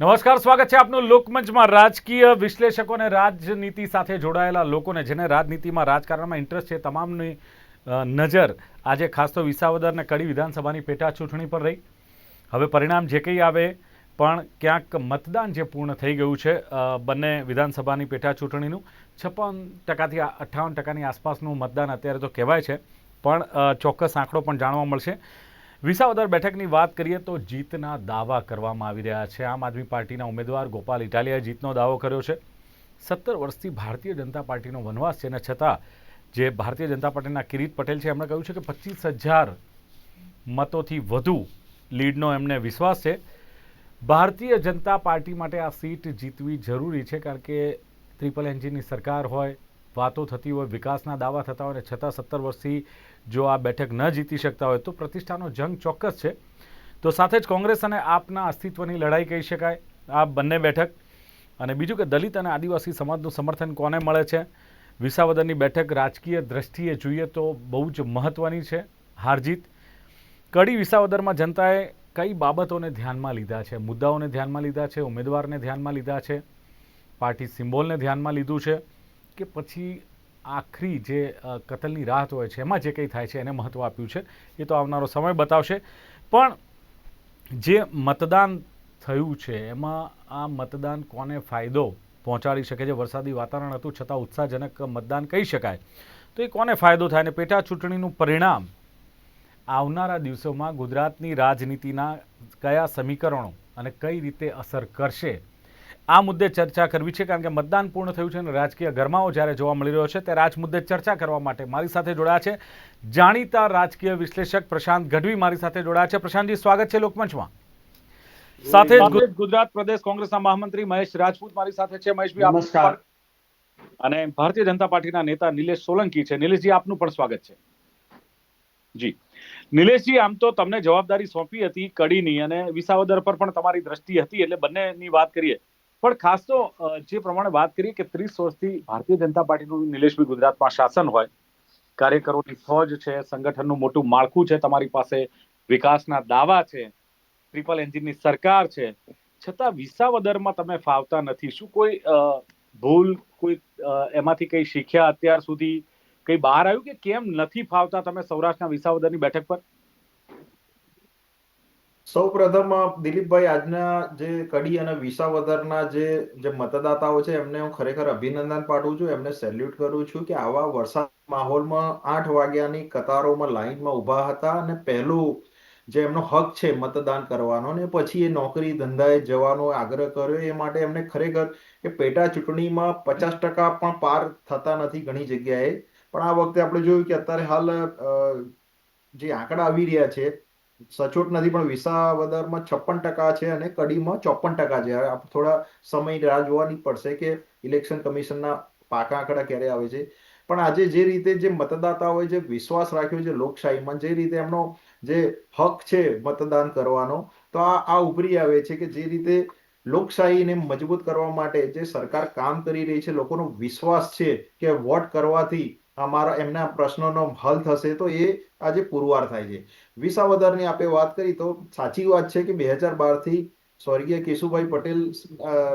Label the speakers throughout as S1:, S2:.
S1: નમસ્કાર, સ્વાગત છે આપનું લોકમંચમાં. રાજકીય વિશ્લેષકો અને રાજનીતિ સાથે જોડાયેલા લોકોને, જેને રાજનીતિમાં, રાજકારણમાં ઇન્ટરેસ્ટ છે, તમામની નજર આજે ખાસ તો વિસાવદર અને કડી વિધાનસભાની પેટા ચૂંટણી પર રહી. હવે પરિણામ જે કંઈ આવે, પણ ક્યાંક મતદાન જે પૂર્ણ થઈ ગયું છે બંને વિધાનસભાની પેટા ચૂંટણીનું છપ્પન ટકાથી અઠ્ઠાવન ટકાની આસપાસનું મતદાન અત્યારે તો કહેવાય છે, પણ ચોક્કસ આંકડો પણ જાણવા મળશે. વિસાવદર બેઠકની વાત કરીએ તો જીતના દાવા કરવામાં આવી રહ્યા છે. આમ આદમી પાર્ટીના ઉમેદવાર ગોપાલ ઇટાલિયાએ જીતનો દાવો કર્યો છે. સત્તર વર્ષથી ભારતીય જનતા પાર્ટીનો વનવાસ છે. અને છતાં જે ભારતીય જનતા પાર્ટીના કિરીટ પટેલ છે, એમણે કહ્યું છે કે પચીસ હજાર મતોથી વધુ લીડનો એમને વિશ્વાસ છે. ભારતીય જનતા પાર્ટી માટે આ સીટ જીતવી જરૂરી છે, કારણ કે ટ્રિપલ એન્જિનની સરકાર હોય, વાતો થતી હોય, વિકાસના દાવા થતા હોય, અને છતાં સત્તર વર્ષથી જો આ બેઠક ન જીતી શકતા હોય તો પ્રતિષ્ઠાનો જંગ ચોક્કસ છે. તો સાથે જ કોંગ્રેસ અને આપના અસ્તિત્વની લડાઈ કહી શકાય. આ બંને બેઠક અને બીજું કે દલિત અને આદિવાસી સમાજનું સમર્થન કોને મળે છે? વિસાવદરની બેઠક રાજકીય દ્રષ્ટિએ જોઈએ તો બહુ જ મહત્ત્વની છે. હારજીત કડી વિસાવદરમાં જનતાએ કઈ બાબતોને ધ્યાનમાં લીધા છે? મુદ્દાઓને ધ્યાનમાં લીધા છે? ઉમેદવારને ધ્યાનમાં લીધા છે? પાર્ટી સિમ્બોલને ધ્યાનમાં લીધું છે? કે પછી આખરી જે કતલની રાહત હોય છે, એમાં જે કંઈ થાય છે એને મહત્ત્વ આપ્યું છે, એ તો આવનારો સમય બતાવશે. પણ જે મતદાન થયું છે, એમાં આ મતદાન કોને ફાયદો પહોંચાડી શકે છે? વરસાદી વાતાવરણ હતું છતાં ઉત્સાહજનક મતદાન કહી શકાય. તો એ કોને ફાયદો થાય? અને પેટા ચૂંટણીનું પરિણામ આવનારા દિવસોમાં ગુજરાતની રાજનીતિના કયા સમીકરણો અને કઈ રીતે અસર કરશે? આ મુદ્દે ચર્ચા કરવી છે કારણ કે મતદાન પૂર્ણ થયું છે અને રાજકીય ગરમાવો જ્યારે જોવા મળી રહ્યો છે ત્યારે આજ મુદ્દે ચર્ચા કરવા માટે મારી સાથે જોડાયા છે જાણીતા રાજકીય વિશ્લેષક પ્રશાંત ગઢવી મારી સાથે જોડાયા છે. પ્રશાંતજી સ્વાગત છે લોકમંચમાં. સાથે
S2: ગુજરાત પ્રદેશ કોંગ્રેસના મહામંત્રી મહેશ રાજપૂત મારી સાથે છે. મહેશભાઈ
S3: નમસ્કાર.
S2: અને ભારતીય જનતા પાર્ટીના નેતા નિલેશ સોલંકી છે. નિલેશજી આપનું પણ સ્વાગત છે. જી. નિલેશજી આમ તો તમને જવાબદારી સોંપી હતી કડીની અને વિસાવદર પર પણ તમારી દ્રષ્ટિ હતી એટલે બંનેની વાત કરીએ. પણ ખાસ તો જે પ્રમાણે વાત કરીએ કે ત્રીસ વર્ષથી ભારતીય જનતા પાર્ટીનું નિલેશભાઈ ગુજરાતમાં શાસન હોય, કાર્યકરોની ફોજ છે, સંગઠનનું મોટું માળખું છે, તમારી પાસે વિકાસના દાવા છે, ટ્રિપલ એન્જિનની સરકાર છે, છતાં વિસાવદરમાં તમે ફાવતા નથી. શું કોઈ ભૂલ, કોઈ એમાંથી કઈ શીખ્યા અત્યાર સુધી? કઈ બહાર આવ્યું કે કેમ નથી ફાવતા તમે સૌરાષ્ટ્રના વિસાવદરની બેઠક પર?
S3: સૌ પ્રથમ દિલીપભાઈ, આજના જે કડી અને વિસાવદરના જે જે મતદાતાઓ છે, એમને હું ખરેખર અભિનંદન પાઠવું છું. એમને સેલ્યુટ કરું છું કે આવા વરસાદ માહોલમાં આઠ વાગ્યાની કતારોમાં લાઈનમાં ઊભા હતા અને પહેલું જે એમનો હક છે મતદાન કરવાનો ને પછી એ નોકરી ધંધાએ જવાનો આગ્રહ કર્યો, એ માટે એમને ખરેખર એ પેટા ચૂંટણીમાં પચાસ ટકા પણ પાર થતા નથી ઘણી જગ્યાએ. પણ આ વખતે આપણે જોયું કે અત્યારે હાલ જે આંકડા આવી રહ્યા છે સચોટ નથી, પણ વિસાવદરમાં છપ્પન ટકા છે અને કડીમાં ચોપન ટકા છે. થોડા સમય રાહ જોવાની પડશે કે ઇલેક્શન કમિશનના પાકા આંકડા ક્યારે આવે છે. પણ આજે જે રીતે જે મતદાતાઓએ જે વિશ્વાસ રાખ્યો છે લોકશાહીમાં, જે રીતે એમનો જે હક છે મતદાન કરવાનો, તો આ આ ઉભરી આવે છે કે જે રીતે લોકશાહીને મજબૂત કરવા માટે જે સરકાર કામ કરી રહી છે, લોકોનો વિશ્વાસ છે કે વોટ કરવાથી અમારા એમના પ્રશ્નોનો હલ થશે તો એ આજે પુરવાર થાય છે. વિસાવદરની આપણે વાત કરી તો સાચી વાત છે કે બે હજાર બારથી સ્વર્ગીય કેશુભાઈ પટેલ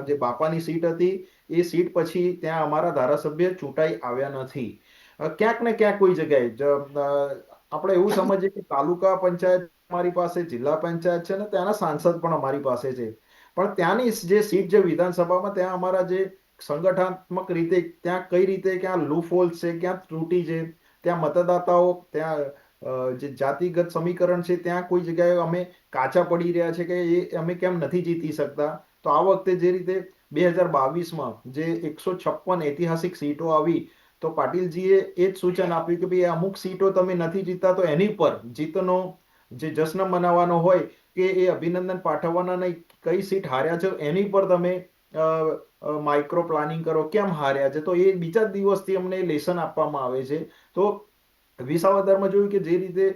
S3: જે બાપાની સીટ હતી, એ સીટ પછી ત્યાં અમારા ધારાસભ્ય ચૂંટાઈ આવ્યા નથી. ક્યાંક ને ક્યાંક કોઈ જગ્યાએ આપણે એવું સમજીએ કે તાલુકા પંચાયત અમારી પાસે, જિલ્લા પંચાયત છે ને ત્યાંના સાંસદ પણ અમારી પાસે છે. પણ ત્યાંની જે સીટ છે વિધાનસભામાં, ત્યાં અમારા જે સંગઠનાત્મક રીતે ત્યાં કઈ રીતે ક્યાં લૂફોલ્સ છે, ક્યાં ત્રુટી છે, ત્યાં મતદાતાઓ, ત્યાં જે જાતિગત સમીકરણ છે, ત્યાં કોઈ જગ્યાએ અમે કાચા પડી રહ્યા છે કે એ અમે કેમ નથી જીતી શકતા? તો આ વખતે જે રીતે બે હજાર બાવીસમાં જે એકસો છપ્પન ઐતિહાસિક સીટો આવી, તો પાટીલજીએ એ જ સૂચન આપ્યું કે ભાઈ, અમુક સીટો તમે નથી જીતતા, તો એની પર જીતનો જે જશ્ન મનાવવાનો હોય કે એ અભિનંદન પાઠવવાના નહીં, કઈ સીટ હાર્યા છે, એની પર તમે માઇક્રો પ્લાનિંગ કરો, કેમ હાર્યા છે? તો એ બીજા દિવસથી અમને લેસન આપવામાં આવે છે. તો વિસાવદરમાં જોયું કે જે રીતે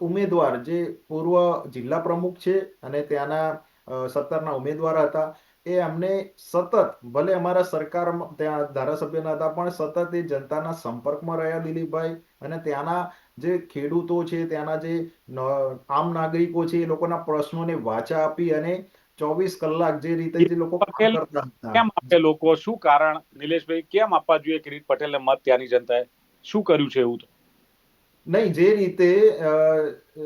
S3: ઉમેદવાર, જે પૂર્વ જિલ્લા પ્રમુખ છે અને ત્યાંના સત્તરના ઉમેદવાર હતા, એ અમને સતત, ભલે અમારા સરકાર ત્યાં ધારાસભ્યના હતા, પણ સતત એ જનતાના સંપર્કમાં રહ્યા દિલીપભાઈ અને ત્યાંના જે ખેડૂતો છે, ત્યાંના જે આમ નાગરિકો છે, એ લોકોના પ્રશ્નોને વાચા આપી અને ચોવીસ કલાક જે રીતે જે લોકો કામ
S1: આપે લોકો? શું કારણ? નિલેશભાઈ કેમ આપવા જોઈએ કિરીટ પટેલને મત ત્યાંની જનતાએ? શું કર્યું છે એવું તો?
S3: નહીં જે રીતે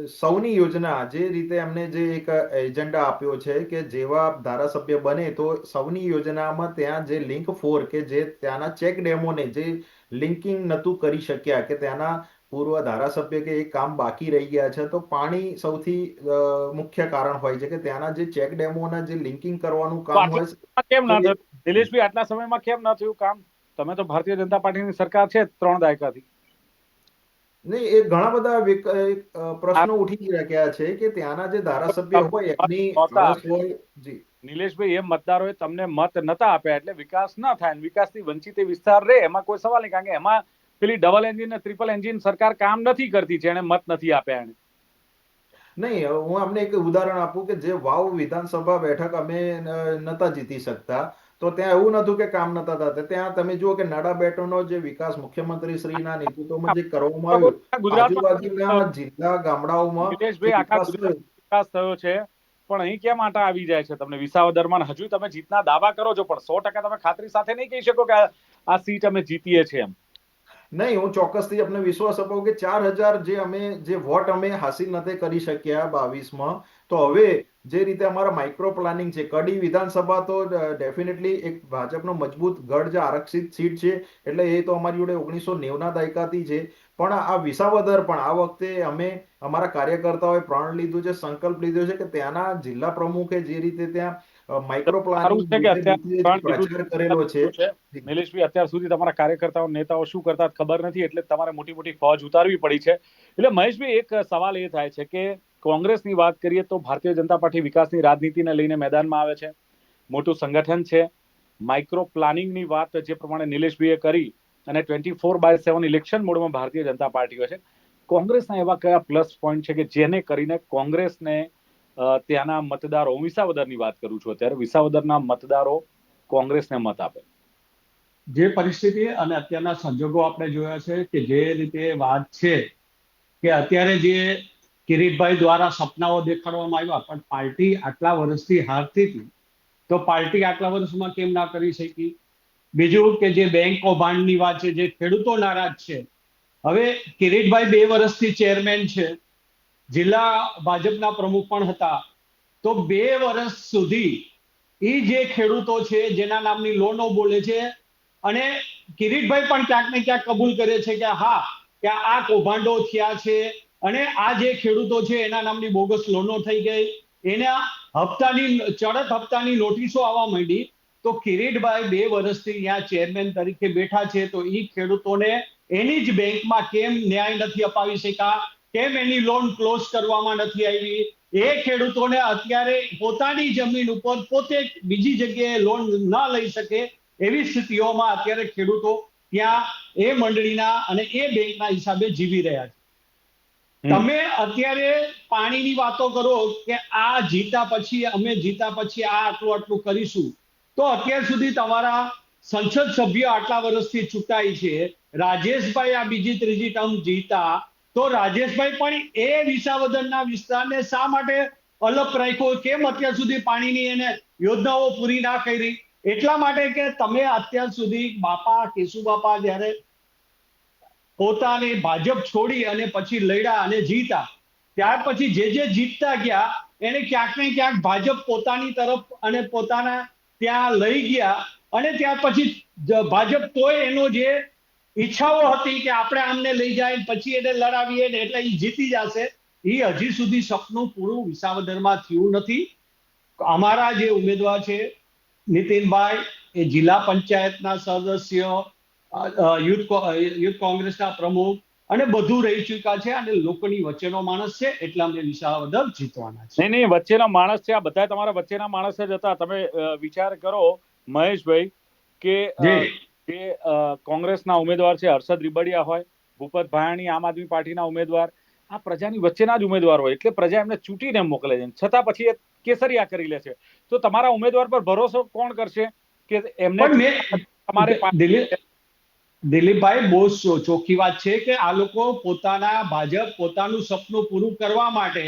S3: સૌની યોજના જે રીતે એમને જે એક એજન્ડા આપ્યો છે કે જેવા ધારાસભ્ય બને તો સૌની યોજનામાં ત્યાં જે લિંક ફોર કે જે ત્યાંના ચેક ડેમોને જે લિંકિંગ નતું કરી શક્યા કે ત્યાંના પૂર્વ ધારાસભ્ય કે એ કામ બાકી રહી ગયા છે તો પાણી સૌથી મુખ્ય કારણ હોય છે કે ત્યાંના જે ચેક ડેમોના જે લિંકિંગ કરવાનું કામ હોય
S1: કેમ ના નિલેશભાઈ આટલા સમયમાં કેમ ના થયું કામ? તમે તો ભારતીય જનતા પાર્ટીની સરકાર છે ત્રણ દાયકાથી.
S3: નહીં એ ઘણા બધા પ્રશ્નો ઉઠી રહ્યા છે કે ત્યાંના જે ધારાસભ્ય હોય એમની જી.
S1: નિલેશભાઈ એ મતદારોએ તમને મત નતા આપ્યા એટલે વિકાસ ના થાય વિકાસ વિકાસથી વંચિત એ વિસ્તાર રહે એમાં કોઈ સવાલ નહીં કારણ કે એમાં પેલી ડબલ એન્જિન ને ટ્રિપલ એન્જિન સરકાર કામ નથી કરતી જેને મત નથી આપ્યા એને.
S3: નહીં હું અમને એક ઉદાહરણ આપું કે જે વાવ વિધાનસભા બેઠક અમે નતા જીતી શકતા તો ત્યાં એવું નતું કે કામ નતા થતા. ત્યાં તમે જુઓ કે નાડા બેટોનો જે વિકાસ મુખ્યમંત્રી શ્રીના નેતૃત્વમાં જે કરવામાં આવ્યો
S1: ગુજરાતમાં
S3: આજુબાજુના જિલ્લા ગામડાઓમાં વિકાસ થયો,
S1: છે પણ અહીં કેમ આટા આવી જાય છે તમને વિસાવા દરમિયાન? હજુ તમે જીતના દાવા કરો છો પણ સો ટકા તમે ખાતરી સાથે નહીં કહી શકો કે આ- આ સીટ અમે જીતીએ છીએ એમ.
S3: નહીં, હું ચોક્કસથી આપને વિશ્વાસ અપાવું કે ચાર હજાર જે અમે, જે વોટ અમે હાસિલ નથી કરી શક્યા બાવીસમાં, તો હવે જે રીતે અમારા માઇક્રો પ્લાનિંગ છે, કડી વિધાનસભા તો ડેફિનેટલી એક ભાજપનો મજબૂત ગઢ જે આરક્ષિત સીટ છે, એટલે એ તો અમારી જોડે ઓગણીસો નેવના દાયકાથી છે, પણ આ વિસાવદર પણ આ વખતે અમે અમારા કાર્યકર્તાઓએ પ્રણ લીધું છે, સંકલ્પ લીધો છે કે ત્યાંના જિલ્લા પ્રમુખે જે રીતે ત્યાં માઇક્રો કરેલો છે?
S1: નિલેશભાઈ અત્યાર સુધી તમારા કાર્યકર્તાઓ નેતાઓ શું કરતા ખબર નથી એટલે તમારે મોટી મોટી ફોજ ઉતારવી પડી છે. એટલે મહેશભાઈ એક સવાલ એ થાય છે કે કોંગ્રેસની વાત કરીએ તો ભારતીય જનતા પાર્ટી વિકાસની રાજનીતિને લઈને મેદાનમાં આવે છે મોટું સંગઠન છે. માઇક્રો પ્લાનિંગની વાત જે પ્રમાણે નિલેશભાઈએ કરી અને twenty four by seven election મોડમાં ભારતીય જનતા પાર્ટી હોય છે. કોંગ્રેસના એવા કયા પ્લસ પોઈન્ટ છે કે જેને કરીને કોંગ્રેસને ત્યાંના મતદારો, હું વિસાવદરની વાત કરું છું અત્યારે. વિસાવદરના મતદારો કોંગ્રેસને મત આપે.
S2: જે પરિસ્થિતિ અને અત્યારના સંજોગો આપણે જોયા છે કે જે રીતે વાત છે કે અત્યારે જે કિરીટભાઈ દ્વારા સપનાઓ દેખાડવામાં આવ્યા, પણ પાર્ટી આટલા વર્ષથી હારતી હતી, તો પાર્ટી આટલા વર્ષમાં કેમ ના કરી શકી? બીજું કે જે બેંક કૌભાંડની વાત છે, જે ખેડૂતો નારાજ છે. હવે કિરીટભાઈ બે વર્ષથી ચેરમેન છે. જિલ્લા ભાજપના પ્રમુખ પણ હતા. તો બે વર્ષ સુધી એ જે ખેડૂતો છે, જેના નામની લોનો બોલે છે, અને કિરીટભાઈ પણ ક્યાંક ને ક્યાંક કબૂલ કરે છે કે હા, કે આ કૌભાંડો થયા છે અને આ જે ખેડૂતો છે, એના નામની બોગસ લોનો થઈ ગઈ. એના હપ્તાની, ચડત હપ્તાની નોટિસો આવવા માંડી. તો કિરીટભાઈ બે વર્ષથી ત્યાં ચેરમેન તરીકે બેઠા છે, તો એ ખેડૂતોને એની જ બેંકમાં કેમ ન્યાય નથી અપાવી શક્યા? કેમ એની લોન ક્લોઝ કરવામાં નથી આવી? એ ખેડૂતોને અત્યારે પોતાની જમીન ઉપર પોતે બીજી જગ્યાએ લોન ન લઈ શકે એવી સ્થિતિઓમાં અત્યારે ખેડૂતો ત્યાં એ મંડળીના અને એ બેંકના હિસાબે જીવી રહ્યા છે. તમે અત્યારે પાણીની વાતો કરો કે આ જીતા પછી અમે જીતા પછી આ આટલું આટલું કરીશું તો અત્યાર સુધી તમારા સંસદ સભ્ય આટલા વર્ષથી ચૂંટાય છે. રાજેશભાઈ આ બીજી ત્રીજી ટર્મ જીતા તો રાજેશભાઈ પણ એ વિસાવદરના વિસ્તારને શા માટે અલગ રાખ્યો? કેમ અત્યાર સુધી પાણીની એને યોજનાઓ પૂરી ના કરી? એટલા માટે કે તમે અત્યાર સુધી બાપા કેશુ બાપા જ્યારે પોતાની ભાજપ છોડી અને પછી લડ્યા અને જીતા ત્યાર પછી જે જે જીતતા ગયા, એને ક્યાંક ને ક્યાંક ભાજપ પોતાની તરફ અને પોતાના ત્યાં લઈ ગયા અને ત્યાર પછી ભાજપ તોય એનો જે ઈચ્છાઓ હતી કે આપણે આમને લઈ જાય પછી એને લડાવીએ ને એટલે એ જીતી જશે. એ હજી સુધી સપનું પૂરું વિસાવદરમાં થયું નથી. અમારા જે ઉમેદવાર છે નીતિનભાઈ એ જિલ્લા પંચાયતના સદસ્ય યુથ યુથ કોંગ્રેસના પ્રમુખ અને બધું રહી ચૂક્યા છે અને લોકોની વચ્ચેનો માણસ છે એટલે અમને વિસાવદર જીતવાના છે.
S1: નહીં નહીં વચ્ચેના માણસ છે આ બધા તમારા વચ્ચેના માણસ જ હતા. તમે વિચાર કરો મહેશભાઈ કે
S2: જે
S1: કોંગ્રેસના ઉમેદવાર છે હર્ષદ રીબડિયા હોય ભૂપત ભાયાણી આમ આદમી પાર્ટીના ઉમેદવાર. આ પ્રજાની વચ્ચેના જ ઉમેદવાર હોય એટલે પ્રજા એમને ચૂંટીને મોકલે છે. છતાં પછી એ કેસરિયા કરી લે છે. તો તમારા ઉમેદવાર પર ભરોસો કોણ કરશે? કે એમને તમારે
S2: દિલીપભાઈ બહુ ચોખ્ખી વાત છે કે આ લોકો પોતાના ભાજપ પોતાનું સપનું પૂરું કરવા માટે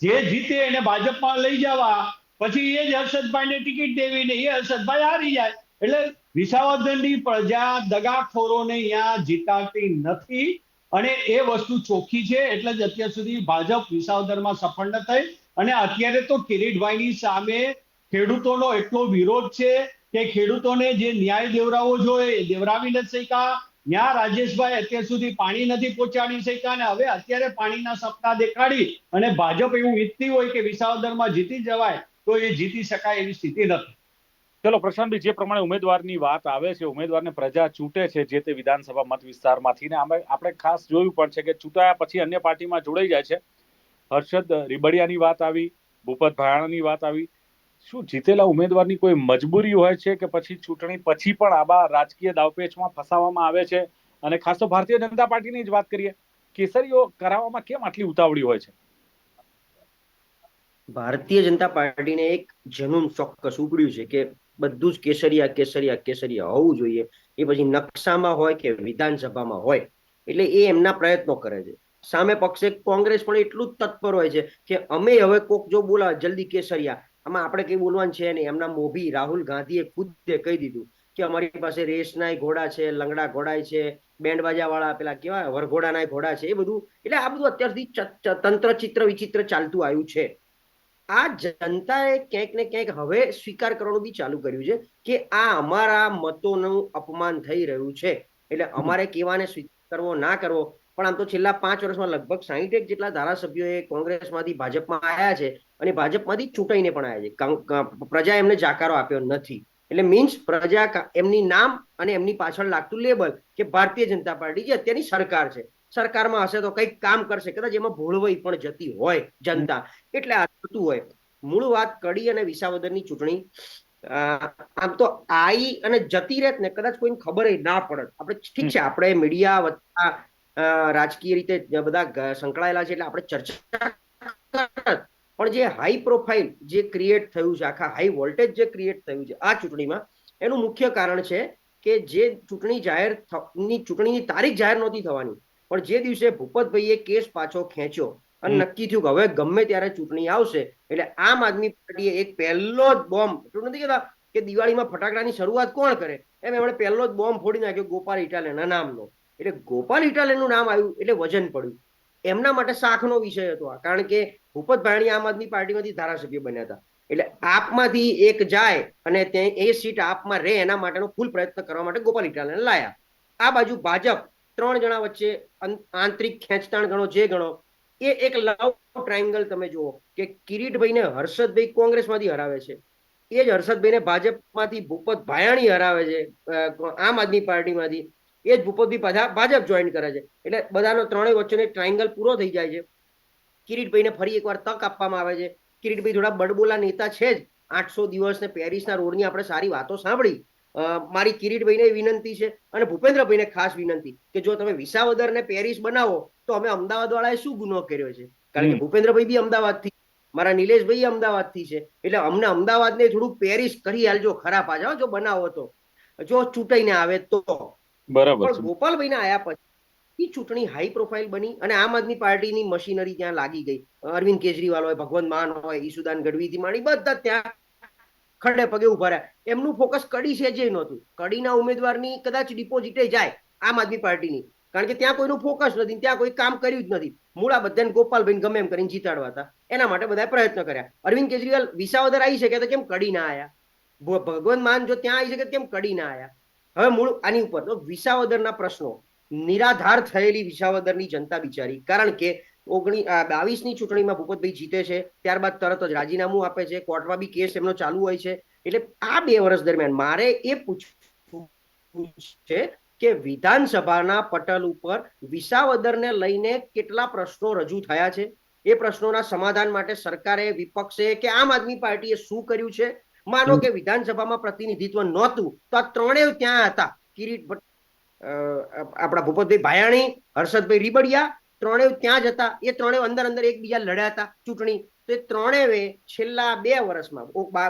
S2: જે જીતે એને ભાજપમાં લઈ જવા પછી એ જ હર્ષદભાઈને ટિકિટ દેવી ને એ હર્ષદભાઈ હારી જાય. એટલે વિસાવદરની પ્રજા દગાખોરોને અહીંયા જીતાતી નથી અને એ વસ્તુ ચોખ્ખી છે એટલે જ અત્યાર સુધી ભાજપ વિસાવદરમાં સફળ ન થઈ. અને અત્યારે તો કિરીટભાઈની સામે ખેડૂતોનો એટલો વિરોધ છે કે ખેડૂતોને જે ન્યાય દેવરાવો જોઈએ દેવરાવી નથી શક્યા. ત્યાં રાજેશભાઈ અત્યાર સુધી પાણી નથી પહોંચાડી શક્યા અને હવે અત્યારે પાણીના સપના દેખાડી અને ભાજપ એવું ઈચ્છતી હોય કે વિસાવદરમાં જીતી જવાય તો એ જીતી શકાય એવી સ્થિતિ નથી.
S1: ચલો, પ્રશાંતભાઈ, જે પ્રમાણે ઉમેદવારની વાત આવે છે, ઉમેદવારને પ્રજા ચૂંટે છે, જે તે વિધાનસભા મત વિસ્તારમાંથી ને આપણે ખાસ જોયું પણ છે કે ચૂંટાયા પછી અન્ય પાર્ટીમાં જોડાઈ જાય છે. હર્ષદ રીબડિયાની વાત આવી, ભૂપત ભાયાણાની વાત આવી. શું જીતેલા ઉમેદવારની કોઈ મજબૂરી હોય છે કે પછી ચૂંટણી પછી પણ આવા રાજકીય દાવપેચમાં ફસાવવામાં આવે છે? અને ખાસ તો ભારતીય જનતા પાર્ટીની જ વાત કરીએ, કેસરીઓ કરાવવામાં કેમ આટલી ઉતાવળી હોય છે?
S4: ભારતીય જનતા પાર્ટીને એક જનૂન ચોક્કસ ઉપડ્યું છે કે બધું જ કેસરિયા કેસરિયા કેસરિયા હોવું જોઈએ. એ પછી નકશામાં હોય કે વિધાનસભામાં હોય. એટલે એ એમના પ્રયત્નો કરે છે. સામે પક્ષે કોંગ્રેસ પણ એટલું જ તત્પર હોય છે કે અમે હવે કોક જો બોલાવે જલ્દી કેસરિયા. આમાં આપણે કઈ બોલવાનું છે નહીં. એમના મોભી રાહુલ ગાંધીએ ખુદે કહી દીધું કે અમારી પાસે રેસના ઘોડા છે, લંગડા ઘોડાય છે બેન્ડ બાજા વાળા પેલા કેવા વરઘોડાના ઘોડા છે, એ બધું. એટલે આ બધું અત્યારથી તંત્ર ચિત્ર વિચિત્ર ચાલતું આવ્યું છે. આ જનતાએ ક્યાંક ને ક્યાંક હવે સ્વીકાર કરવાનું બી ચાલુ કર્યું છે કે આ અમારા મતોનું અપમાન થઈ રહ્યું છે. એટલે અમારે કેવાને સ્વીકાર કરવો ના કરવો. પણ આમ તો છેલ્લા પાંચ વર્ષમાં લગભગ સાહીઠેક જેટલા ધારાસભ્યોએ કોંગ્રેસમાંથી ભાજપમાં આવ્યા છે અને ભાજપમાંથી ચૂંટાઈને પણ આવ્યા છે. પ્રજા એમને જાકારો આપ્યો નથી. એટલે મીન્સ પ્રજા એમની નામ અને એમની પાછળ લાગતું લેબલ કે ભારતીય જનતા પાર્ટી જે અત્યારની સરકાર છે. સરકારમાં હશે તો કંઈક કામ કરશે. કદાચ એમાં ભોળવાઈ પણ જતી હોય જનતા. એટલે આ થતું હોય. મૂળ વાત કડી અને વિસાવદરની ચૂંટણી આમ તો આઈ અને જતી રહેત ને કદાચ કોઈને ખબર ના પડત. આપણે ઠીક છે આપણે મીડિયા વત્તા રાજકીય રીતે બધા સંકળાયેલા છે એટલે આપણે ચર્ચા પણ જે હાઈ પ્રોફાઇલ જે ક્રિએટ થયું છે આખા હાઈ વોલ્ટેજ જે ક્રિએટ થયું છે આ ચૂંટણીમાં એનું મુખ્ય કારણ છે કે જે ચૂંટણી જાહેરની ચૂંટણીની તારીખ જાહેર નહોતી થવાની. પણ જે દિવસે ભૂપતભાઈએ કેસ પાછો ખેંચ્યો અને નક્કી થયું કે હવે ગમે ત્યારે ચૂંટણી આવશે એટલે આમ આદમી પાર્ટીએ એક પહેલો જ બોમ્બ એટલું નથી કહેતા કે દિવાળીમાં ફટાકડાની શરૂઆત કોણ કરે? એમ એમણે પહેલો જ બોમ્બ ફોડી નાખ્યો ગોપાલ ઇટાલિયાના નામનો. એટલે ગોપાલ ઇટાલિયાનું નામ આવ્યું એટલે વજન પડ્યું. એમના માટે શાખનો વિષય હતો આ કારણ કે ભૂપતભાઈ આમ આદમી પાર્ટીમાંથી ધારાસભ્ય બન્યા હતા. એટલે આપમાંથી એક જાય અને ત્યાં એ સીટ આપમાં રહે એના માટેનો ફૂલ પ્રયત્ન કરવા માટે ગોપાલ ઇટાલિયાને લાયા. આ બાજુ ભાજપ ત્રણ જણા વચ્ચે આંતરિક ખેંચતાણ ગણો, જે ગણો, એ એક લવ ટ્રાયંગલ તમે જુઓ કે કિરીટભાઈને હર્ષદભાઈ કોંગ્રેસમાંથી હરાવે છે. એ જ હર્ષદભાઈને ભાજપમાંથી ભૂપત ભાયાણી હરાવે છે આમ આદમી પાર્ટીમાંથી. એ જ ભૂપતભાઈ ભાજપ જોઈન કરે છે. એટલે બધાનો ત્રણેય વચ્ચેનો ટ્રાયંગલ પૂરો થઈ જાય છે. કિરીટભાઈને ફરી એકવાર તક આપવામાં આવે છે. કિરીટભાઈ થોડા બડબોલા નેતા છે જ. આઠસો દિવસ ને પેરિસના રોડની આપણે સારી વાતો સાંભળી. મારી કિરીટભાઈને વિનંતી છે અને ભૂપેન્દ્રભાઈને ખાસ વિનંતી કે જો તમે વિસાવદર ને પેરિસ બનાવો તો અમે અમદાવાદ વાળાએ શું ગુનો કર્યો છે? કારણ કે ભૂપેન્દ્રભાઈ બી અમદાવાદથી મારા નિલેશભાઈ અમદાવાદથી છે એટલે અમને અમદાવાદને થોડુંક પેરિસ કરી આલજો ખરા પાછા હો, જો બનાવો તો. જો ચૂંટાઈને આવે તો.
S1: બરાબર
S4: પણ
S1: છે.
S4: ગોપાલભાઈના આયા પછી ચૂંટણી હાઈ પ્રોફાઇલ બની અને આમ આદમી પાર્ટીની મશીનરી ત્યાં લાગી ગઈ. અરવિંદ કેજરીવાલ હોય ભગવંત માન હોય ઈસુદાન ગઢવીથી માંડી બધા ત્યાં ખડે પગે ઊભા રહ્યા. એમનું ફોકસ કડી છે જે નહોતું. કડીના ઉમેદવારની કદાચ ડિપોઝિટે જાય આમ આદમી પાર્ટીની. કારણ કે ત્યાં કોઈનું ફોકસ નથી, ત્યાં કોઈ કામ કર્યું જ નથી. મૂળા બધાને ગોપાલભાઈ ગમે એમ કરીને જીતાડવા હતા. એના માટે બધા પ્રયત્ન કર્યા. અરવિંદ કેજરીવાલ વિસાવદર આવી શકે તો કેમ કડી ના આયા? ભ- ભગવંત માન જો ત્યાં આવી શકે કેમ કડી ના આયા? હવે મૂળ આની ઉપર તો વિસાવદરના પ્રશ્નો. નિરાધાર થયેલી વિસાવદરની જનતા બિચારી. કારણ કે ઓગણી બાવીસની ચૂંટણીમાં ભૂપતભાઈ જીતે છે, ત્યારબાદ તરત જ રાજીનામું આપે છે, કોર્ટમાં બી કેસ એમનો ચાલુ હોય છે. એટલે આ બે વર્ષ દરમિયાન મારે એ પૂછવું છે કે વિધાનસભાના પટલ ઉપર વિસાવદરને લઈને કેટલા પ્રશ્નો રજૂ થયા છે? એ પ્રશ્નોના સમાધાન માટે સરકારે વિપક્ષે કે આમ આદમી પાર્ટીએ શું કર્યું છે? માનો કે વિધાનસભામાં પ્રતિનિધિત્વ નહોતું, તો આ ત્રણેય ત્યાં હતા. કિરીટ આપણા ભૂપતભાઈ ભાયાણી, હર્ષદભાઈ રીબડિયા ત્રણેય ત્યાં જ હતા. એ ત્રણેય અંદર અંદર એકબીજા લડ્યા હતા ચૂંટણી. તો એ ત્રણેય છેલ્લા બે વર્ષમાં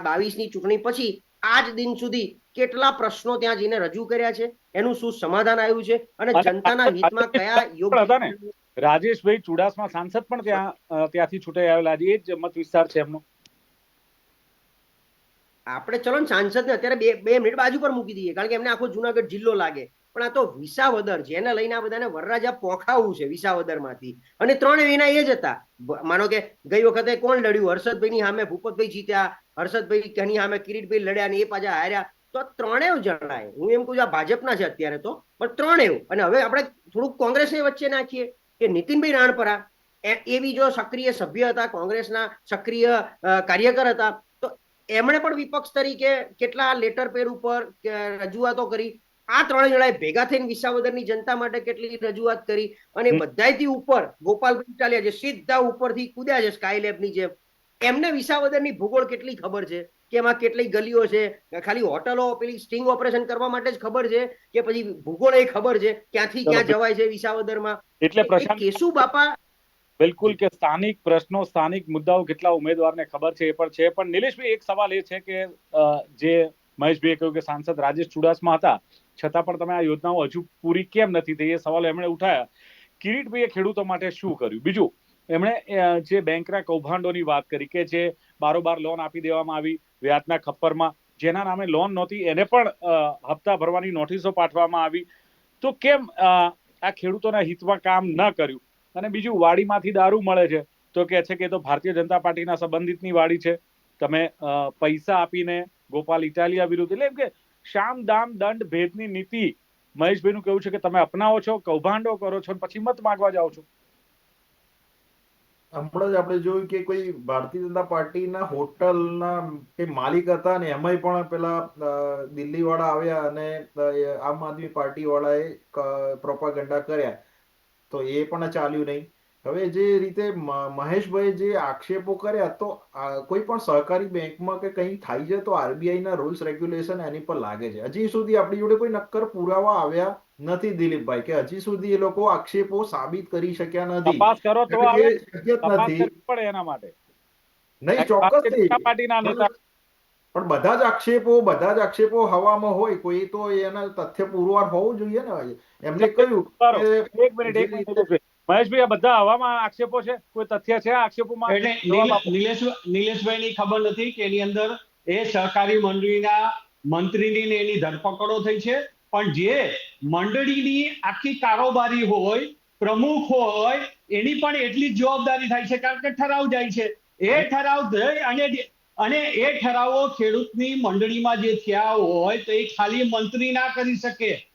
S4: બાવીસની ચૂંટણી પછી આજ દિન સુધી કેટલા પ્રશ્નો ત્યાં જઈને રજૂ કર્યા છે? એનું શું સમાધાન આવ્યું છે? અને જનતાના હિતમાં કયા યોગ્ય
S1: રાજેશભાઈ ચુડાસમા સાંસદ પણ ત્યાં ત્યાંથી છૂટાઈ આવેલા એ જ મત વિસ્તાર છે એમનો.
S4: આપણે ચલો ને સાંસદને અત્યારે બે બે મિનિટ બાજુ પર મૂકી દઈએ કારણ કે એમને આખો જુનાગઢ જિલ્લો લાગે. પણ આ તો વિસાવદર જેને લઈને આ બધાને વરરાજા પોખાવું છે વિસાવદરમાંથી. અને ત્રણ વિના એ જ હતા. માનો કે ગઈ વખતે કોણ લડ્યું? હર્ષદભાઈની સામે ભૂપતભાઈ જીત્યા, હર્ષદભાઈ કની સામે કિરીટભાઈ લડ્યા ને એ પાછા હાર્યા. તો ત્રણેય જણાય હું એમ કહું છું આ ભાજપના છે અત્યારે તો, પણ ત્રણેય. અને હવે આપણે થોડુંક કોંગ્રેસને વચ્ચે નાખીએ કે નીતિનભાઈ રાણપરા, એ એ જો સક્રિય સભ્ય હતા, કોંગ્રેસના સક્રિય કાર્યકર હતા, તો એમણે પણ વિપક્ષ તરીકે કેટલા લેટર પેડ ઉપર રજૂઆતો કરી આ ત્રણ જણાએ ભેગા થઈને વિસાવદરની જનતા માટે કેટલી રજૂઆત કરી અને બધાથી ઉપર ગોપાલભાઈ ચાલ્યા છે સીધા ઉપરથી કૂદ્યા છે સ્કાયલેબની જેમ. એમને વિસાવદરની ભૂગોળ કેટલી ખબર છે? કે એમાં કેટલી ગલીઓ છે? ખાલી હોટલો પેલી સ્ટિંગ ઓપરેશન કરવા માટે જ ખબર છે? કે પછી ભૂગોળ એ ખબર છે? ક્યાંથી ક્યાં જવાય છે વિસાવદરમાં?
S1: એટલે
S4: કેશુ બાપા
S1: બિલકુલ કે સ્થાનિક પ્રશ્નો સ્થાનિક મુદ્દાઓ કેટલા ઉમેદવારને ખબર છે એ પણ છે. પણ નિલેશભાઈ એક સવાલ એ છે કે જે મહેશભાઈએ કહ્યું કે સાંસદ રાજેશ ચુડાસમા હતા છતાં પણ તમે આ યોજનાઓ હજુ પૂરી કેમ નથી થઈ એ સવાલ એમણે ઉઠાયા. કિરીટભાઈએ ખેડૂતો માટે શું કર્યું? બીજું, એમણે જે બેંકના કૌભાંડોની વાત કરી કે જે બારોબાર લોન આપી દેવામાં આવી વ્યાજના ખપ્પરમાં, જેના નામે લોન નહોતી, એને પણ હપ્તા ભરવાની નોટિસો પાઠવવામાં આવી. તો કેમ આ ખેડૂતોના હિતમાં કામ ન કર્યું? અને બીજું, વાડીમાંથી દારૂ મળે છે, તો કે છે કે તો ભારતીય જનતા પાર્ટીના સંબંધિતની વાડી છે. તમે પૈસા આપીને ગોપાલ ઇટાલિયા વિરુદ્ધ, એટલે એમ કે શામ દામ દંડ ભેદની નીતિ. મહેશભાઈનું કેવું છે કે તમે અપનાવો છો, કૌભાંડો કરો છો પછી મત માંગવા જાઓ છો?
S3: હમણાં જ આપણે જોયું કે કોઈ ભારતીય જનતા પાર્ટીના હોટલના કે માલિક હતા ને એમાંય પણ પેલા દિલ્હી વાળા આવ્યા અને આમ આદમી પાર્ટી વાળાએ પ્રોપાગંડા કર્યા. તો એ પણ ચાલ્યું નહીં. હવે જે રીતે મહેશભાઈ જે આક્ષેપો કર્યા તો કોઈ પણ સહકારી બેંકમાં કે કંઈ થાય છે તો આરબીઆઈ ના રૂલ્સ રેગ્યુલેશન એની પર લાગે છે. હજી સુધી આપણી જોડે કોઈ નક્કર પુરાવા આવ્યા નથી દિલીપભાઈ કે હજી સુધી એ લોકો આક્ષેપો સાબિત કરી શક્યા નથી.
S1: તપાસ કરો તો
S3: નથી.
S1: પણ એના માટે.
S3: નહીં
S1: ચોક્કસ પાર્ટીના નેતા
S3: પણ બધા જ આક્ષેપો બધા જ આક્ષેપો હવામાં હોય કોઈ તો એના તથ્ય પુરવાર હોવું જોઈએ ને. એમને કહ્યું
S1: એક મિનિટ એક મિનિટ. મહેશભાઈ આ બધા હવામાં આક્ષેપો છે? કોઈ તથ્ય છે આક્ષેપોમાં?
S2: એટલે
S1: જવાબ
S2: નિલે-
S1: આપો.
S2: ખબર નથી કે એની અંદર એ સહકારી મંડળીના મંત્રીની ને એની ધરપકડો થઈ છે. પણ જે મંડળીની આખી કારોબારી હોય પ્રમુખ હોય એની પણ એટલી જ જવાબદારી થાય છે કારણ કે ઠરાવ જાય છે. એ ઠરાવ થઈ અને અને એ ઠરાવો ખેડૂતની મંડળીમાં જે થયા હોય તો એ ખાલી મંત્રી ના કરી શકે.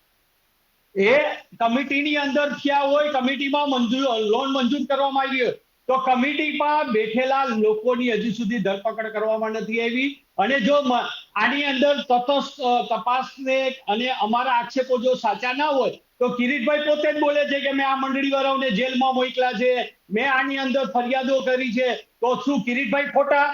S2: એ કમિટીની અંદર થયા હોય, કમિટીમાં મંજૂર, લોન મંજૂર કરવામાં આવી તો કમિટીમાં બેઠેલા લોકોની હજી સુધી ધરપકડ કરવામાં નથી આવી. અને જો આની અંદર તટસ્થ તપાસને અને અમારા આક્ષેપો જો સાચા ના હોય, તો કિરીટભાઈ પોતે જ બોલે છે કે મેં આ મંડળી વાળાઓને જેલમાં મોકલા છે, મેં આની અંદર ફરિયાદો કરી છે. તો શું કિરીટભાઈ ખોટા?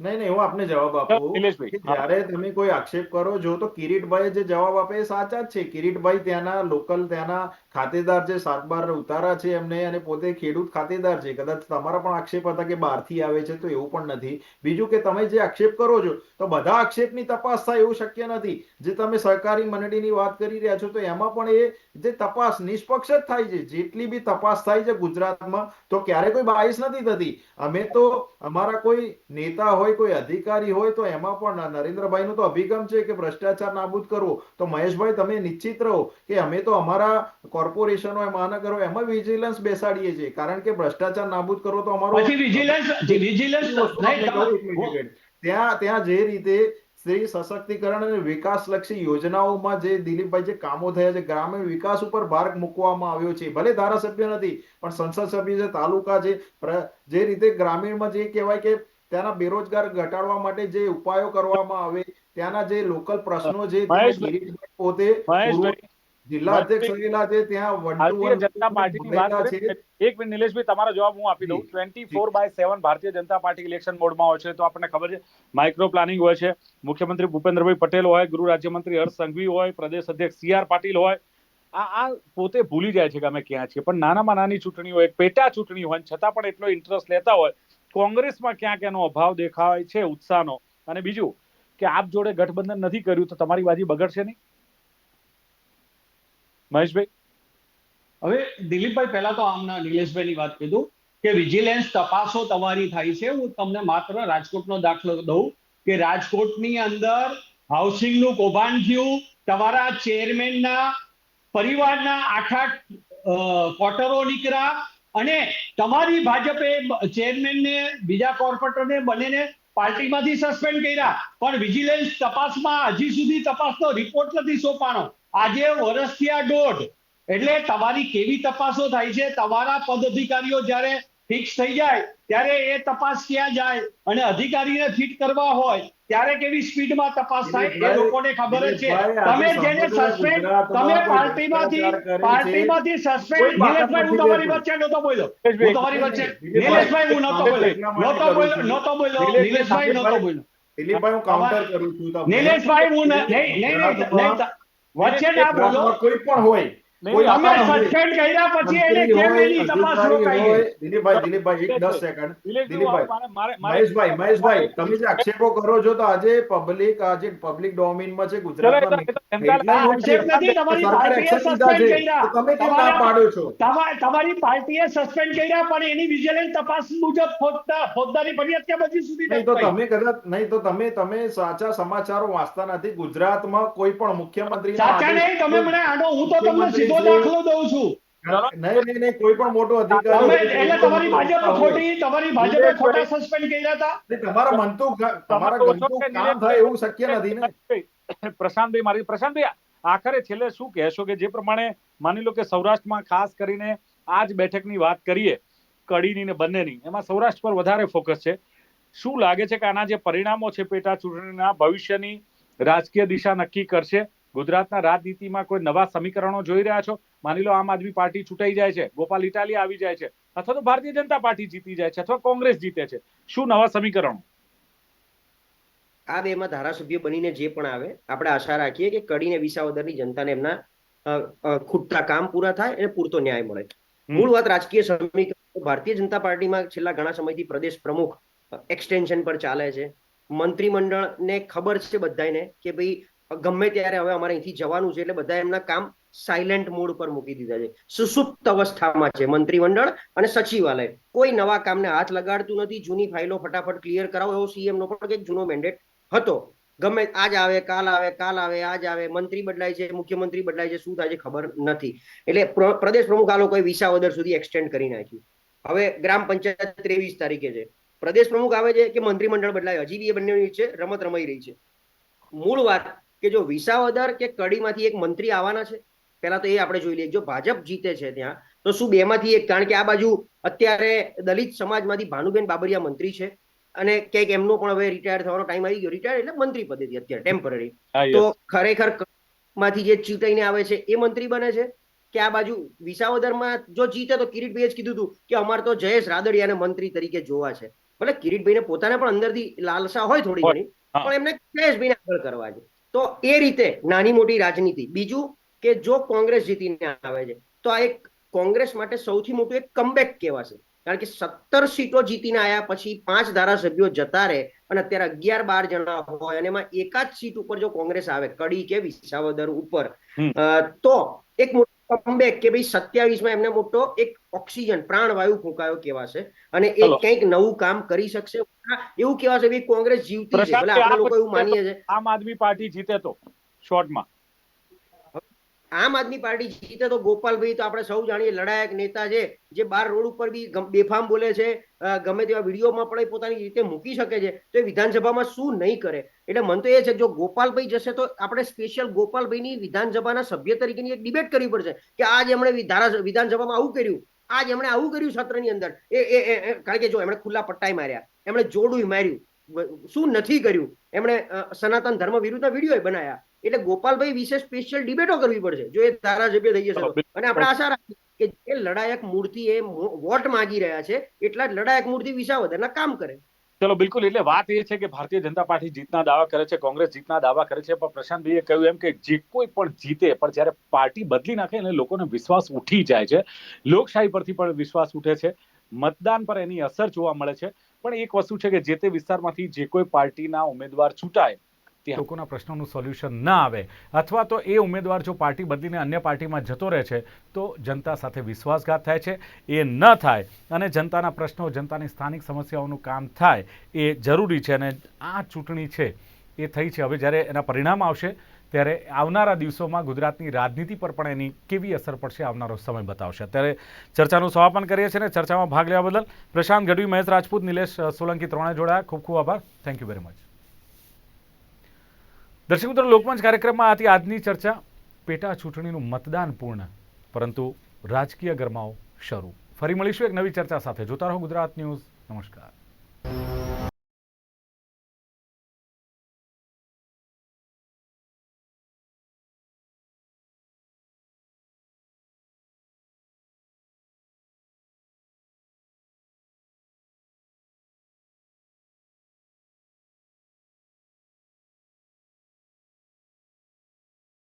S3: નહીં નહીં હું આપને જવાબ આપું જયારે તમે કોઈ આક્ષેપ કરો છો તો કિરીટભાઈ જે જવાબ આપે એ સાચા જ છે. કિરીટભાઈ ત્યાંના લોકલ ત્યાંના ખાતેદાર છે સાત ઉતારા છે એમને અને પોતે ખેડૂત ખાતેદાર છે. કદાચ તમારા પણ આક્ષેપ હતા કે બહારથી આવે છે, તો એવું પણ નથી. બીજું કે તમે જે આક્ષેપ કરો છો, તો બધા આક્ષેપની તપાસ થાય એવું શક્ય નથી. જે તમે સહકારી મંડળીની વાત કરી રહ્યા છો, તો એમાં પણ એ જે તપાસ નિષ્પક્ષ જ થાય છે. જેટલી બી તપાસ થાય છે ગુજરાતમાં, તો ક્યારે કોઈ બાયસ નથી થતી. અમે તો અમારા કોઈ નેતા હોય, કોઈ અધિકારી હોય, તો એમાં પણ નરેન્દ્રભાઈનો તો અભિગમ છે કે ભ્રષ્ટાચાર નાબૂદ કરવો. તો મહેશભાઈ, તમે નિશ્ચિત રહો કે અમે તો અમારા કોર્પોરેશન હોય મહાનગર એમાં વિજિલન્સ બેસાડીએ છીએ કારણ કે ભ્રષ્ટાચાર નાબૂદ કરવો તો અમારો
S2: પછી વિજિલન્સ વિજિલન્સ.
S3: ત્યાં ત્યાં જે રીતે સ્ત્રી સશક્તિકરણ અને વિકાસલક્ષી યોજનાઓમાં જે દિલીપભાઈ જે કામો થયા છે ગ્રામીણ વિકાસ ઉપર ભાર મૂકવામાં આવ્યો છે ભલે ધારાસભ્ય નથી પણ સંસદ સભ્ય છે તાલુકા છે જે રીતે ગ્રામીણમાં જે કહેવાય કે ત્યાંના બેરોજગાર ઘટાડવા માટે જે ઉપાયો કરવામાં આવે ત્યાંના જે લોકલ પ્રશ્નો જે પોતે જિલ્લા અધ્યક્ષ રહેલા છે ત્યાં
S1: ભારતીય જનતા પાર્ટીની વાત
S3: ભરેલા
S1: કરીએ
S3: છે.
S1: એક મિનિટ નિલેશભાઈ તમારો જવાબ હું આપી દઉં. Twenty four by seven Bharatiya Janata party election મોડમાં હોય છે તો આપણને ખબર છે માઇક્રો પ્લાનિંગ હોય છે. મુખ્યમંત્રી ભૂપેન્દ્રભાઈ પટેલ હોય ગૃહ રાજ્યમંત્રી હર્ષ સંઘવી હોય પ્રદેશ અધ્યક્ષ સી આર પાટીલ હોય. આ આ પોતે ભૂલી જાય છે કે અમે ક્યાં છીએ. પણ નાનામાં નાની ચૂંટણી હોય પેટા ચૂંટણી હોય છતાં પણ એટલો ઇન્ટરેસ્ટ લેતા હોય કોંગ્રેસમાં ક્યાંક એનો અભાવ દેખાય છે ઉત્સાહનો. અને બીજું કે આપ જોડે ગઠબંધન નથી કર્યું તો તમારી બાજી બગડશે નહીં? મહેશભાઈ?
S2: હવે દિલીપભાઈ, પહેલા તો આમના નિલેશભાઈની વાત કીધું કે વિજિલન્સ તપાસો તમારી થાય છે. હું તમને માત્ર રાજકોટનો દાખલો દઉં કે રાજકોટની અંદર હાઉસિંગનું કૌભાંડ થયું. તમારા ચેરમેનના પરિવારના આઠ આઠ ક્વાર્ટરો નીકળ્યા અને તમારી ભાજપે ચેરમેનને બીજા કોર્પોરેટરને બંનેને પાર્ટીમાંથી સસ્પેન્ડ કર્યા. પણ વિજિલન્સ તપાસમાં હજી સુધી તપાસનો રિપોર્ટ નથી સોંપાણો. આજે વર્ષથી આ દોઢ. એટલે તમારી કેવી તપાસો થાય છે? તમારા પદ અધિકારીઓ જ્યારે ફિક્સ થઈ જાય ત્યારે એ તપાસ ક્યાં જાય? અને અધિકારીને ફિટ કરવા હોય ત્યારે કેવી સ્પીડમાં તપાસ થાય? એ લોકોને ખબર જ છે. તમે જેને સસ્પેન્ડ તમે પાર્ટીમાંથી પાર્ટીમાંથી સસ્પેન્ડ નિલેશભાઈ હું તમારી વચ્ચે નહોતો બોલ્યો. હું તમારી વચ્ચે નિલેશભાઈ હું નહોતો બોલ્યો. નહોતો બોલ્યો નહોતો બોલ્યો. નિલેશભાઈ નહોતો બોલ્યો.
S3: દિલીપભાઈ હું કાઉન્ટર કરું છું
S2: નિલેશભાઈ હું નહીં નહીં નહીં નહીં આ બોલો.
S3: કોઈ પણ હોય
S2: તમે
S3: જે આક્ષેપો કરો છો તો આજે પબ્લિક આજે પબ્લિક ડોમેનમાં છે ગુજરાતમાં
S5: એ તો- એ તો
S3: headline
S2: આ
S3: એવું છે
S2: આક્ષેપ નથી, તમારી પાર્ટીએ
S3: action લીધા
S2: suspend
S3: છે.
S2: કર્યા.
S3: તો તમે કેમ ના પાડો છો?
S2: તમારી પાર્ટીએ સસ્પેન્ડ કર્યા પણ એની વિજિલન્સ તપાસ મુજબ ફોજદા- ફોજદારી ફરિયાદ સુધી
S3: નહીં તો તમે કદાચ નહીં તો તમે તમે સાચા સમાચારો વાંચતા નથી. ગુજરાતમાં કોઈ પણ મુખ્યમંત્રી
S2: સાચા નહીં તમે મને આનો હું તો તમને સીધો દાખલો દઉં છું.
S3: નહીં નહીં નહીં કોઈ પણ મોટો અધિકારી
S2: એટલે તમારી ભાજપ ખોટી તમારી ભાજપે ખોટા સસ્પેન્ડ કર્યા હતા?
S3: તમારા મનતું તમારા
S5: તમે
S3: ગમતું કામ થાય એવું શક્ય નથી ને?
S5: પ્રશાંતભાઈ મારી પ્રશાંતભાઈ આખરે છેલ્લે શું કહેશો કે જે પ્રમાણે માની લો કે સૌરાષ્ટ્રમાં ખાસ કરીને આ જ બેઠકની વાત કરીએ કડીની ને બંનેની એમાં સૌરાષ્ટ્ર પર વધારે ફોકસ છે. શું લાગે છે કે આના જે પરિણામો છે પેટા ચૂંટણીના ભવિષ્યની રાજકીય દિશા નક્કી કરશે? ગુજરાતના રાજનીતિમાં કોઈ નવા સમીકરણો જોઈ રહ્યા છો? માની લો આમ આદમી પાર્ટી છૂટાઈ જાય છે ગોપાલ ઇટાલી આવી જાય છે અથવા તો ભારતીય જનતા પાર્ટી જીતી જાય છે અથવા કોંગ્રેસ જીતે છે. શું નવા સમીકરણો?
S4: આ બેમાં ધારાસભ્ય બનીને જે પણ આવે આપણે આશા રાખીએ કે કડીને વિસાવદરની જનતાને એમના ખૂટતા કામ પૂરા થાય અને પૂરતો ન્યાય મળે. મૂળ વાત રાજકીય સમીકરણ. ભારતીય જનતા પાર્ટીમાં છેલ્લા ઘણા સમયથી પ્રદેશ પ્રમુખ એક્સટેન્શન પર ચાલે છે. મંત્રીમંડળને ખબર છે બધાને કે ભાઈ ગમે ત્યારે હવે અમારે અહીંથી જવાનું છે એટલે બધા એમના કામ સાયલેન્ટ મોડ પર મૂકી દીધા છે. સુસુપ્ત અવસ્થામાં છે મંત્રીમંડળ અને સચિવાલય. કોઈ નવા કામને હાથ લગાડતું નથી. જૂની ફાઇલો ફટાફટ ક્લિયર કરાવો. એવો સીએમ નો પણ કંઈક જૂનો મેન્ડેટ હતો. ગમે આજ આવે, કાલ આવે કાલ આવે, આજ આવે, મંત્રી બદલાય છે, મુખ્યમંત્રી બદલાય છે, શું થાય છે ખબર નથી. એટલે પ્રદેશ પ્રમુખ આ લોકોએ વિસાવદર સુધી એક્સટેન્ડ કરી નાખ્યું. હવે ગ્રામ પંચાયત ત્રેવીસ તારીખે છે. પ્રદેશ પ્રમુખ આવે છે કે મંત્રીમંડળ બદલાય? હજી બી એ બંનેની છે, રમત રમાઈ રહી છે. મૂળ વાત કે જો વિસાવદર કે કડીમાંથી એક મંત્રી આવવાના છે પહેલા તો એ આપણે જોઈ લઈએ. જો ભાજપ જીતે છે ત્યાં તો શું બેમાંથી એક? કારણ કે આ બાજુ અત્યારે દલિત સમાજમાંથી ભાનુબેન બાબરિયા મંત્રી છે અને ક્યાંક એમનો પણ હવે રિટાયર થવાનો ટાઈમ આવી ગયો. રિટાયર એટલે મંત્રી પદેથી અત્યારે ટેમ્પરરી તો ખરેખરમાંથી જે ચૂંટાઈને આવે છે એ મંત્રી બને છે? કે આ બાજુ વિસાવદરમાં જો જીતે તો કિરીટભાઈએ જ કીધું હતું કે અમારે તો જયેશ રાદડિયાને મંત્રી તરીકે જોવા છે. ભલે કિરીટભાઈને પોતાને પણ અંદરથી લાલસા હોય થોડી ઘણી પણ એમને જયેશભાઈને આગળ કરવા છે. તો એ રીતે નાની મોટી રાજનીતિ. બીજું કે જો કોંગ્રેસ જીતીને આવે છે તો આ એક કોંગ્રેસ માટે સૌથી મોટું એક કમબેક કહેવાશે. કારણ કે સત્તર સીટો જીતીને આવ્યા પછી પાંચ ધારાસભ્યો જતા રહે અને અત્યારે અગિયાર બાર જણા હોય અને એમાં એકાદ સીટ ઉપર જો કોંગ્રેસ આવે કડી કે વિસાવદર ઉપર તો એક મોટો કમબેક કે ભાઈ સત્યાવીસમાં એમને મોટો એક ઓક્સિજન પ્રાણવાયુ ફૂંકાયો કહેવાશે અને એ. કંઈક નવું કામ કરી શકશે. એવું કહેવાશે ભાઈ કોંગ્રેસ જીવતી છે. ભલે આપણે લોકો એવું માનીએ છે.
S5: આમ આદમી પાર્ટી જીતે તો શોર્ટમાં.
S4: આમ આદમી પાર્ટી જીતે તો ગોપાલભાઈ તો આપણે સૌ જાણીએ લડાયક નેતા છે જે બાર રોડ ઉપર બી બેફામ બોલે છે ગમે તેવા વિડીયોમાં પણ પોતાની રીતે મૂકી શકે છે તો એ વિધાનસભામાં શું નહીં કરે? એટલે મન તો એ છે કે જો ગોપાલભાઈ જશે તો આપણે સ્પેશિયલ ગોપાલભાઈની વિધાનસભાના સભ્ય તરીકેની એક ડિબેટ કરવી પડશે કે આજ એમણે વિધારા વિધાનસભામાં આવું કર્યું. આજ એમણે આવું કર્યું સત્રની અંદર. એ એ કારણ કે જો એમણે ખુલ્લા પટ્ટાઈ માર્યા. એમણે જોડું માર્યું. શું નથી કર્યું? એમણે સનાતન ધર્મ વિરુદ્ધના વીડિયો બનાયા. એટલે ગોપાલભાઈ વિશે સ્પેશિયલ ડિબેટો કરવી પડશે. જો એ ધારાસભ્ય થઈ જશે અને આપણે આશા રાખીએ કે જે લડાયક મૂર્તિ એ વોટ માંગી રહ્યા છે એટલા જ લડાયક મૂર્તિ વિસાવદરના કામ કરે.
S5: ચલો, બિલકુલ. એટલે વાત એ છે કે ભારતીય જનતા પાર્ટી જીતના દાવા કરે છે, કોંગ્રેસ જીતના દાવા કરે છે, પણ પ્રશાંતભાઈએ કહ્યું એમ કે જે કોઈ પણ જીતે, પણ જ્યારે પાર્ટી બદલી નાખે એટલે લોકોને વિશ્વાસ ઉઠી જાય છે. લોકશાહી પરથી પણ વિશ્વાસ ઉઠે છે. મતદાન પર એની અસર જોવા મળે છે. પણ એક વસ્તુ છે કે જે તે વિસ્તારમાંથી જે કોઈ પાર્ટીના ઉમેદવાર
S6: ત્યાં
S1: લોકોના પ્રશ્નોનું સોલ્યુશન ન આવે અથવા તો એ ઉમેદવાર જો પાર્ટી બદલીને અન્ય પાર્ટીમાં જતો રહે છે તો જનતા સાથે વિશ્વાસઘાત થાય છે. એ ન થાય અને જનતાના પ્રશ્નો જનતાની સ્થાનિક સમસ્યાઓનું કામ થાય એ જરૂરી છે અને આ ચૂંટણી છે એ થઈ છે. હવે જ્યારે એના પરિણામ આવશે ત્યારે આવનારા દિવસોમાં ગુજરાતની રાજનીતિ પર પણ એની કેવી અસર પડશે આવનારો સમય બતાવશે. અત્યારે ચર્ચાનું સમાપન કરીએ છીએ અને ચર્ચામાં ભાગ લેવા બદલ પ્રશાંત ગઢવી મહેશ રાજપૂત નિલેશ સોલંકી ત્રણે જોડાયા. ખૂબ ખૂબ આભાર. થેન્ક યુ વેરી મચ દર્શક મિત્રો, લોકમંચ કાર્યક્રમમાં આથી આજની ચર્ચા. પેટા ચૂંટણીનું મતદાન પૂર્ણ, પરંતુ રાજકીય ગરમાઓ શરૂ. ફરી મળીશું એક નવી ચર્ચા સાથે. જોતા રહો ગુજરાત ન્યૂઝ. નમસ્કાર.